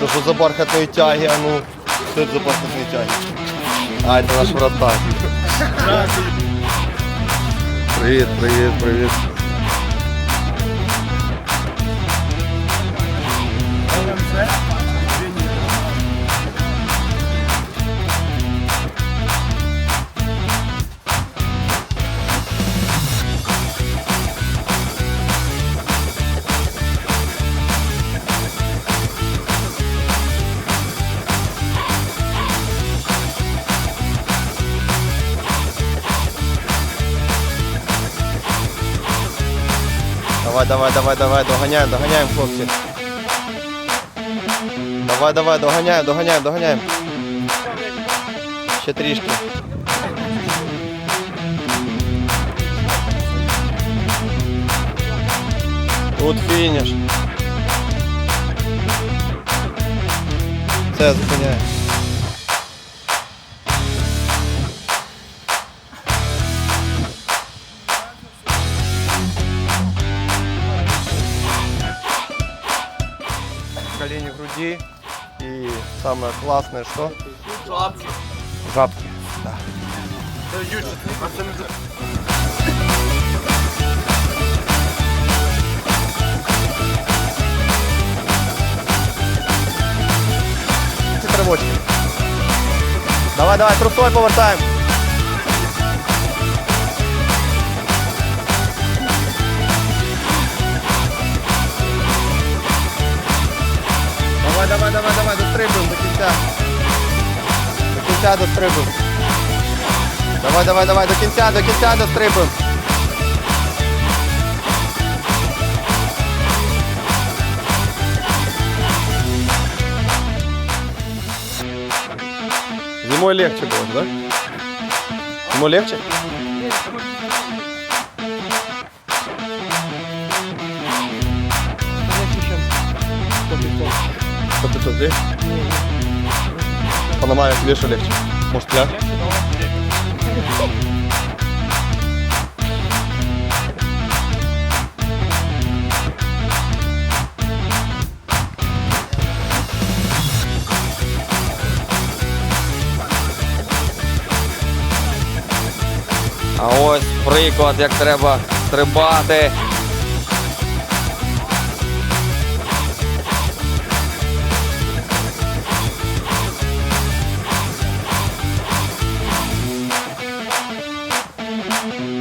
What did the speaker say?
То що за бархатної тяги, а ну, що це за бархатної тяги? А, це наш вратар. Привіт, привіт, привіт. Давай, давай, давай, давай, доганяємо, доганяємо, хлопці. Давай, давай, доганяємо, доганяємо, доганяємо. Ще трішки. Тут фініш. Все, зупиняємо. Груди. И самое классное, что? Жабки. Жабки. А тривочки. Давай, давай, трусой повертаємо. Давай, давай, давай, дострибуємо до кінця. До кінця дострибуємо. Давай, давай, давай, до кінця, до кінця дострибуємо. Зимой легче было, да? Зимой легче? Что ты тут тебе что легче? Может, пляж? А ось приклад, як треба стрибати Bye.